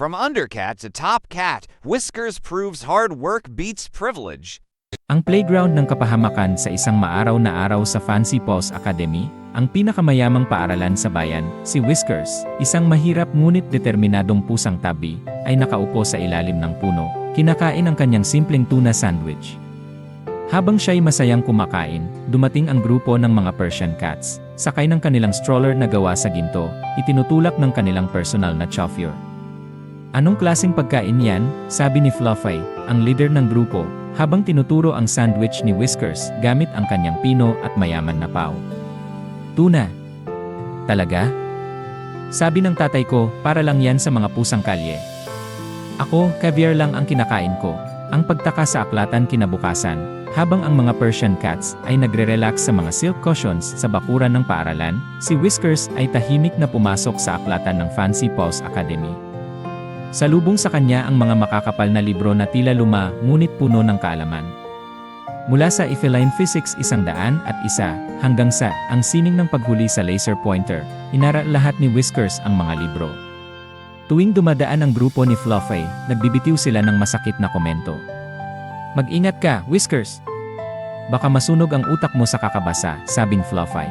From undercat to top cat, Whiskers proves hard work beats privilege. Ang playground ng kapahamakan sa isang maaraw na araw sa Fancy Paws Academy, ang pinakamayamang paaralan sa bayan, si Whiskers, isang mahirap ngunit determinadong pusang tabi, ay nakaupo sa ilalim ng puno, kinakain ang kanyang simpleng tuna sandwich. Habang siya'y masayang kumakain, dumating ang grupo ng mga Persian cats, sakay ng kanilang stroller na gawa sa ginto, itinutulak ng kanilang personal na chauffeur. Anong klaseng pagkain yan? Sabi ni Fluffy, ang leader ng grupo, habang tinuturo ang sandwich ni Whiskers gamit ang kanyang pino at mayaman na pao. Tuna. Talaga? Sabi ng tatay ko, para lang yan sa mga pusang kalye. Ako, caviar lang ang kinakain ko. Ang pagtaka sa aklatan kinabukasan, habang ang mga Persian cats ay nagre-relax sa mga silk cushions sa bakuran ng paaralan, si Whiskers ay tahimik na pumasok sa aklatan ng Fancy Paws Academy. Salubong sa kanya ang mga makakapal na libro na tila luma ngunit puno ng kaalaman. Mula sa Efeline Physics isang daan at isa hanggang sa ang sining ng paghuli sa laser pointer, inara lahat ni Whiskers ang mga libro. Tuwing dumadaan ang grupo ni Fluffy, nagbibitiw sila ng masakit na komento. Mag-ingat ka, Whiskers! Baka masunog ang utak mo sa kakabasa, sabing Fluffy.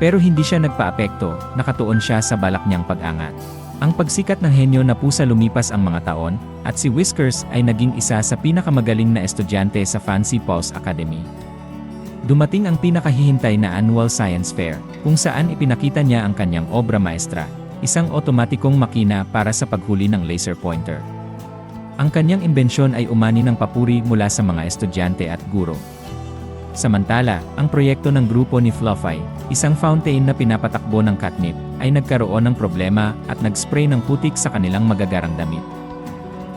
Pero hindi siya nagpaapekto, nakatuon siya sa balak niyang pag-angat. Ang pagsikat ng henyo na pusa lumipas ang mga taon, at si Whiskers ay naging isa sa pinakamagaling na estudyante sa Fancy Paws Academy. Dumating ang pinakahihintay na annual science fair, kung saan ipinakita niya ang kanyang obra maestra, isang otomatikong makina para sa paghuli ng laser pointer. Ang kanyang imbensyon ay umani ng papuri mula sa mga estudyante at guro. Samantala, ang proyekto ng grupo ni Fluffy, isang fountain na pinapatakbo ng catnip, ay nagkaroon ng problema at nag-spray ng putik sa kanilang magagarang damit.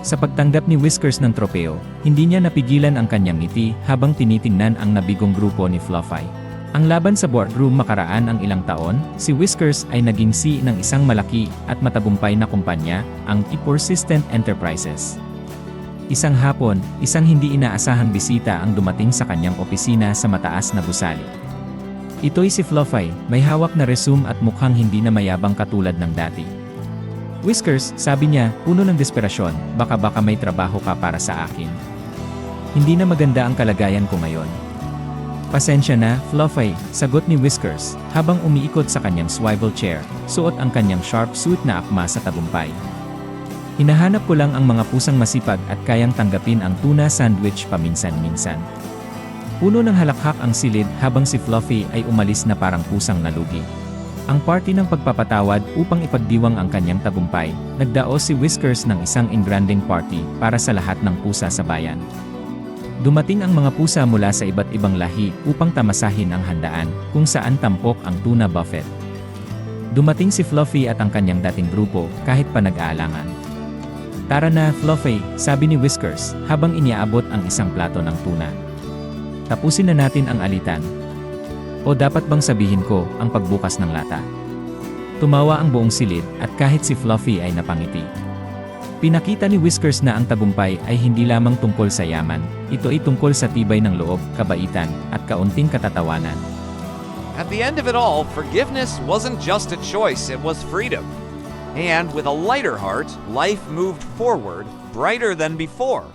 Sa pagtanggap ni Whiskers ng tropeo, hindi niya napigilan ang kanyang ngiti habang tinitingnan ang nabigong grupo ni Fluffy. Ang laban sa boardroom makaraan ang ilang taon, si Whiskers ay naging CEO ng isang malaki at matagumpay na kumpanya, ang Persistent Enterprises. Isang hapon, isang hindi inaasahang bisita ang dumating sa kanyang opisina sa mataas na gusali. Ito'y si Fluffy, may hawak na resume at mukhang hindi na mayabang katulad ng dati. Whiskers, sabi niya, puno ng desperasyon, baka baka may trabaho ka para sa akin. Hindi na maganda ang kalagayan ko ngayon. Pasensya na, Fluffy, sagot ni Whiskers, habang umiikot sa kanyang swivel chair, suot ang kanyang sharp suit na akma sa tagumpay. Hinahanap ko lang ang mga pusang masipag at kayang tanggapin ang tuna sandwich paminsan-minsan. Puno ng halakhak ang silid habang si Fluffy ay umalis na parang pusang nalugi. Ang party ng pagpapatawad upang ipagdiwang ang kanyang tagumpay, nagdaos si Whiskers ng isang engranding party para sa lahat ng pusa sa bayan. Dumating ang mga pusa mula sa iba't ibang lahi upang tamasahin ang handaan kung saan tampok ang tuna buffet. Dumating si Fluffy at ang kanyang dating grupo kahit pa nag-aalangan. Tara na, Fluffy, sabi ni Whiskers, habang iniaabot ang isang plato ng tuna. Tapusin na natin ang alitan. O dapat bang sabihin ko, ang pagbukas ng lata? Tumawa ang buong silid, at kahit si Fluffy ay napangiti. Pinakita ni Whiskers na ang tagumpay ay hindi lamang tungkol sa yaman, ito ay tungkol sa tibay ng loob, kabaitan, at kaunting katatawanan. At the end of it all, forgiveness wasn't just a choice, it was freedom. And with a lighter heart, life moved forward, brighter than before.